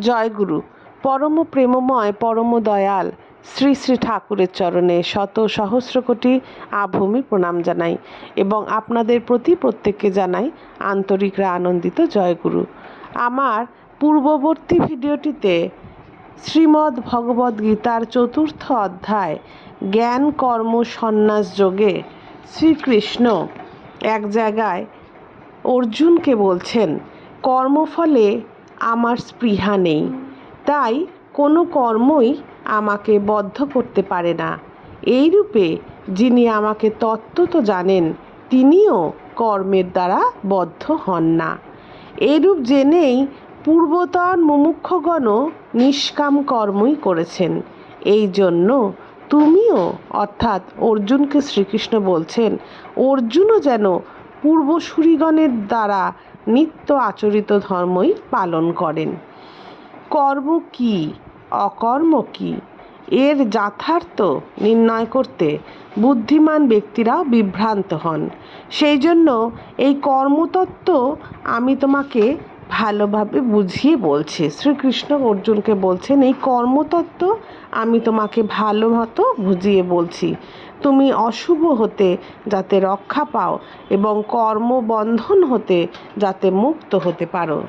জয়গুরু। পরম প্রেমময়, পরম দয়াল, শ্রী শ্রী ঠাকুরের চরণে শত সহস্র কোটি আভূমি প্রণাম জানাই এবং আপনাদের প্রতি প্রত্যেককে জানাই আন্তরিকরা আনন্দিত জয়গুরু। আমার পূর্ববর্তী ভিডিওটিতে শ্রীমদ্ ভগবদ্ গীতার চতুর্থ অধ্যায়, জ্ঞান, কর্ম, সন্ন্যাস, যোগে শ্রীকৃষ্ণ এক জায়গায় অর্জুনকে বলছেন, কর্মফলে আমার স্পৃহা নেই। তাই কোনো কর্মই আমাকে বদ্ধ করতে পারে না। এইরূপে যিনি আমাকে তত্ত্বত জানেন, তিনিও কর্মের দ্বারা বদ্ধ হন না। এরূপ জেনেই পূর্বতন মুমুক্ষগণও নিষ্কাম কর্মই করেছেন। এই জন্য তুমিও, অর্থাৎ অর্জুনকে শ্রীকৃষ্ণ বলছেন, অর্জুনও যেন পূর্বসূরিগণের দ্বারা নিত্য আচরিত ধর্মই পালন করেন। কর্ম কি, অকর্ম কি, এর যথার্থ নির্ণয় করতে বুদ্ধিমান ব্যক্তিরা বিভ্রান্ত হন। সেই জন্য এই কর্মতত্ত্ব আমি তোমাকে ভালোভাবে বুঝিয়ে বলছে। শ্রীকৃষ্ণ অর্জুনকে বলছেন, এই কর্মতত্ত্ব আমি তোমাকে ভালো মতো বুঝিয়ে বলছি। তুমি অশুভ হতে যাতে রক্ষা পাও এবং কর্মবন্ধন হতে যাতে মুক্ত হতে পারো।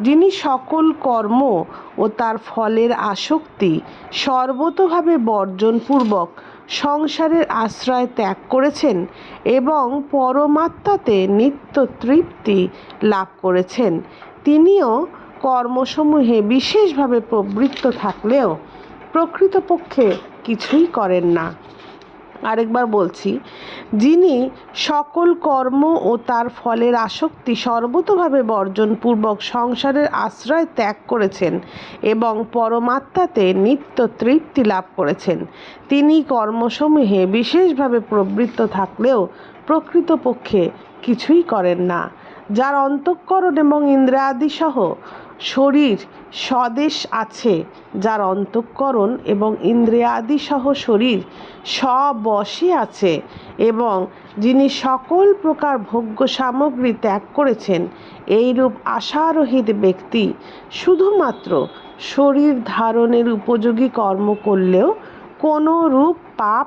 যিনি সকল কর্ম ও তার ফলের আসক্তি সর্বতোভাবে বর্জনপূর্বক সংসারের আশ্রয় ত্যাগ করেছেন এবং পরমাত্মাতে নিত্য তৃপ্তি লাভ করেছেন তিনিও কর্মসমূহে বিশেষভাবে প্রবৃত্ত থাকলেও প্রকৃতপক্ষে কিছুই করেন না। আরেকবার বলছি, যিনি সকল কর্ম ও তার ফলের আসক্তি সর্বতোভাবে বর্জনপূর্বক সংসারের আশ্রয় ত্যাগ করেছেন এবং পরমাত্মাতে নিত্য তৃপ্তি লাভ করেছেন, তিনি কর্মসমূহে বিশেষভাবে প্রবৃত্ত থাকলেও প্রকৃতপক্ষে কিছুই করেন না। যার অন্তঃকরণ এবং ইন্দ্রিয়াদিসহ শরীর স্বদেশ আছে, যার অন্তঃকরণ এবং ইন্দ্রিয়াদিসহ শরীর স্ববশে আছে এবং যিনি সকল প্রকার ভোগ্য সামগ্রী ত্যাগ করেছেন, এইরূপ আশারহিত ব্যক্তি শুধুমাত্র শরীর ধারণের উপযোগী কর্ম করলেও কোনো রূপ পাপ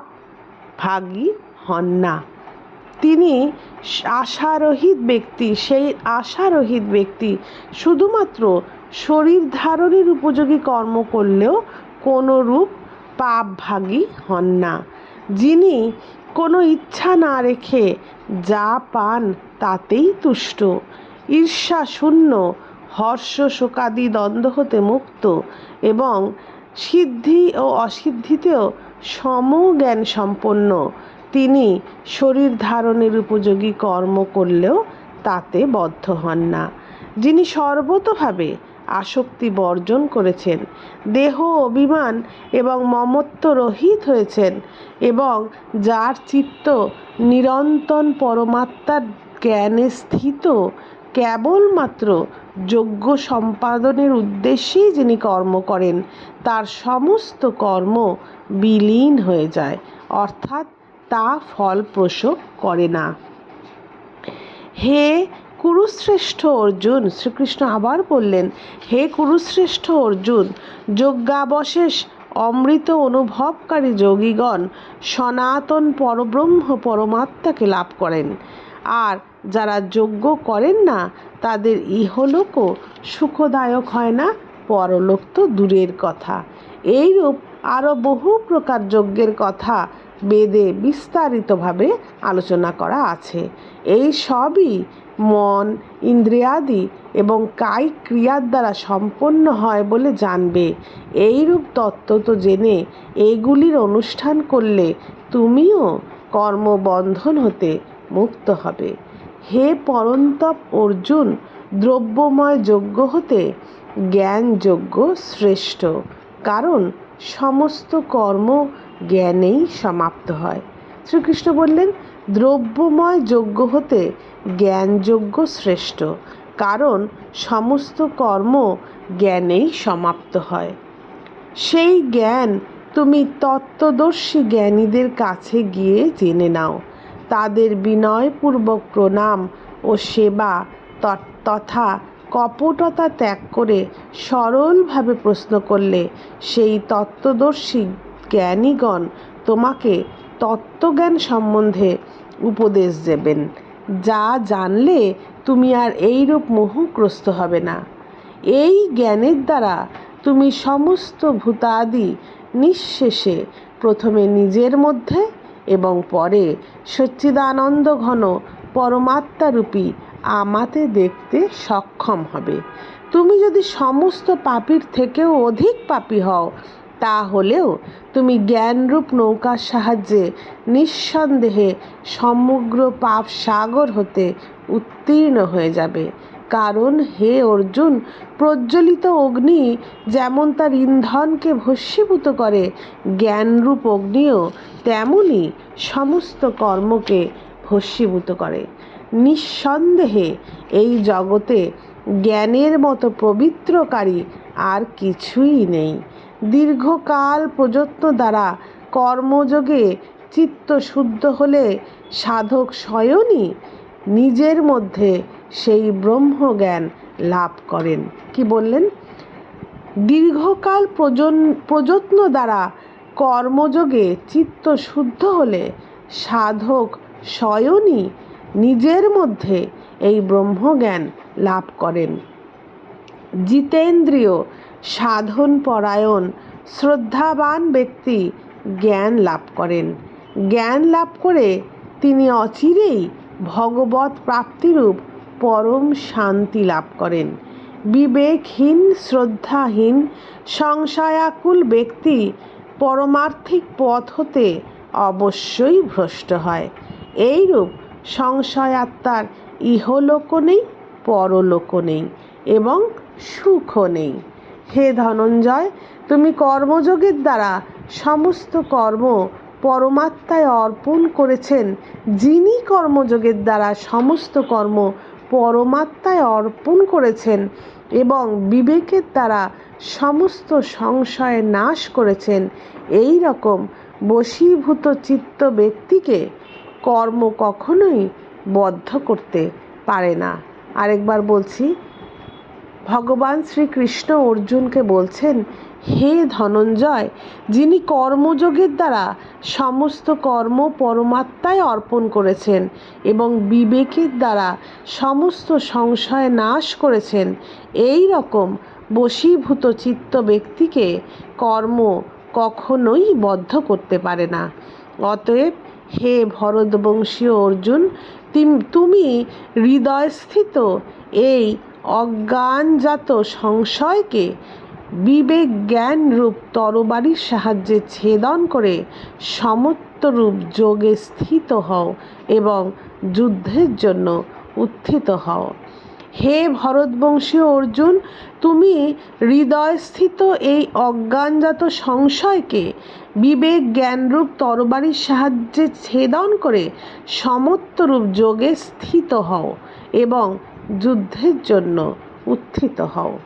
ভাগী হন না। তিনি আশারহিত ব্যক্তি, সেই আশারহিত ব্যক্তি। শুধুমাত্র শরীর ধারণের উপযোগী কর্ম করলেও কোনো রূপ পাপ ভাগী হন না। যিনি কোনো ইচ্ছা না রেখে যা পান তাতেই তুষ্ট। ঈর্ষা শূন্য, হর্ষ শোকাদি দ্বন্দ্ব হতে মুক্ত এবং সিদ্ধি ও অসিদ্ধিতেও সমজ্ঞান সম্পন্ন তিনি শরীর ধারণের উপযোগী কর্ম করলেও তাতে বদ্ধ হন না। যিনি সর্বতভাবে আসক্তি বর্জন করেছেন, দেহ অভিমান এবং মমত্ব রহিত হয়েছেন এবং যার চিত্ত নিরন্তন পরমাত্মার জ্ঞানে স্থিত, কেবলমাত্র যোগ্য সম্পাদনের উদ্দেশ্যেই যিনি কর্ম করেন, তার সমস্ত কর্ম বিলীন হয়ে যায়। অর্থাৎ তা ফল প্রসব করে না। হে কুরুশ্রেষ্ঠ অর্জুন, শ্রীকৃষ্ণ আবার বললেন, হে কুরুশ্রেষ্ঠ অর্জুন, যজ্ঞাবশেষ অমৃত অনুভবকারী যোগীগণ সনাতন পরব্রহ্ম পরমাত্মাকে লাভ করেন। আর যারা যজ্ঞ করেন না, তাদের ইহলোকও সুখদায়ক হয় না, পরলোক তো দূরের কথা। এইরূপ আরও বহু প্রকার যজ্ঞের কথা বেদে বিস্তারিতভাবে আলোচনা করা আছে। এই সবই মন, ইন্দ্রিয়াদি এবং কায়িক ক্রিয়ার দ্বারা সম্পন্ন হয় বলে জানবে। এইরূপ তত্ত্ব তো জেনে এইগুলির অনুষ্ঠান করলে তুমিও কর্মবন্ধন হতে মুক্ত হবে। হে পরন্তপ অর্জুন, দ্রব্যময় যজ্ঞ হতে জ্ঞানযোগ্য শ্রেষ্ঠ। কারণ সমস্ত কর্ম জ্ঞানেই সমাপ্ত হয়। শ্রীকৃষ্ণ বললেন, দ্রব্যময় যজ্ঞ হতে জ্ঞানযোগ্য শ্রেষ্ঠ, কারণ সমস্ত কর্ম জ্ঞানেই সমাপ্ত হয়। সেই জ্ঞান তুমি তত্ত্বদর্শী জ্ঞানীদের কাছে গিয়ে জেনে নাও। তাদের বিনয়পূর্বক প্রণাম ও সেবা তথা কপটতা ত্যাগ করে সরলভাবে প্রশ্ন করলে সেই তত্ত্বদর্শী জ্ঞানীগণ তোমাকে তত্ত্বজ্ঞান সম্বন্ধে উপদেশ দেবেন। যা জানলে তুমি আর এইরূপ মোহগ্রস্ত হবে না। এই জ্ঞানের দ্বারা তুমি সমস্ত ভূতাদি নিঃশেষে প্রথমে নিজের মধ্যে এবং পরে সচ্চিদানন্দ ঘন পরমাত্মারূপী আমাতে দেখতে সক্ষম হবে। তুমি যদি সমস্ত পাপীর থেকেও অধিক পাপী হও তাহলেও তুমি জ্ঞানরূপ নৌকার সাহায্যে নিঃসন্দেহে সমগ্র পাপ সাগর হতে উত্তীর্ণ হয়ে যাবে। কারণ হে অর্জুন, প্রজ্বলিত অগ্নি যেমন তার ইন্ধনকে ভস্মীভূত করে, জ্ঞানরূপ অগ্নিও তেমনই সমস্ত কর্মকে ভস্মীভূত করে। নিঃসন্দেহে এই জগতে জ্ঞানের মতো পবিত্রকারী আর কিছুই নেই। দীর্ঘকাল প্রযত্ন দ্বারা কর্মযোগে চিত্ত শুদ্ধ হলে সাধক স্বয়নই নিজের মধ্যে সেই ব্রহ্মজ্ঞান লাভ করেন। কি বললেন? দীর্ঘকাল প্রযত্ন দ্বারা কর্মযোগে চিত্ত শুদ্ধ হলে সাধক স্বয়নই নিজের মধ্যে এই ব্রহ্মজ্ঞান লাভ করেন। জিতেন্দ্রীয় সাধন পরায়ণ, শ্রদ্ধাবান ব্যক্তি জ্ঞান লাভ করেন। জ্ঞান লাভ করে তিনি অচিরেই ভগবত প্রাপ্তিরূপ পরম শান্তি লাভ করেন। বিবেকহীন, শ্রদ্ধাহীন, সংশয়াকুল ব্যক্তি পরমার্থিক পথ হতে অবশ্যই ভ্রষ্ট হয়। এইরূপ সংশয়াত্মার ইহলোক নেই পরলোক নেই এবং সুখ নেই হে ধনঞ্জয়। তুমি কর্মযোগের দ্বারা সমস্ত কর্ম পরমাত্মায় অর্পণ করেছেন। যিনি কর্মযোগের দ্বারা সমস্ত কর্ম পরমাত্মায় অর্পণ করেছেন এবং বিবেকের দ্বারা সমস্ত সংশয় নাশ করেছেন। এই রকম বশীভূত চিত্ত ব্যক্তিকে কর্ম কখনোই বদ্ধ করতে পারে না। আরেকবার বলছি ভগবান শ্রীকৃষ্ণ অর্জুনকে বলছেন, হে ধনঞ্জয়, যিনি কর্মযোগের দ্বারা সমস্ত কর্ম পরমাত্মায় অর্পণ করেছেন এবং বিবেকের দ্বারা সমস্ত সংশয় নাশ করেছেন, এই রকম বশীভূত চিত্ত ব্যক্তিকে কর্ম কখনোই বদ্ধ করতে পারে না। অতএব, হে ভরতবংশীয় অর্জুন তুমি হৃদয়স্থিত এই অজ্ঞানজাত সংশয়কে বিবেক জ্ঞান রূপ তরবারির সাহায্যে ছেদন করে সমত্বরূপ যোগে স্থিত হও এবং যুদ্ধের জন্য উত্থিত হও। হে ভরতবংশীয় অর্জুন, তুমি হৃদয়স্থিত এই অজ্ঞানজাত সংশয়কে বিবেক জ্ঞানরূপ তরবারির সাহায্যে ছেদন করে সমত্বরূপ যোগে স্থিত হও এবং যুদ্ধের জন্য উত্থিত হও।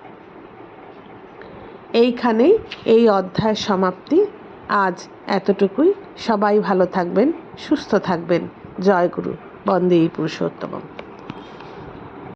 এইখানেই এই অধ্যায় সমাপ্তি। আজ এতটুকুই। সবাই ভালো থাকবেন, সুস্থ থাকবেন। জয় গুরু। বন্দে পুরুষোত্তম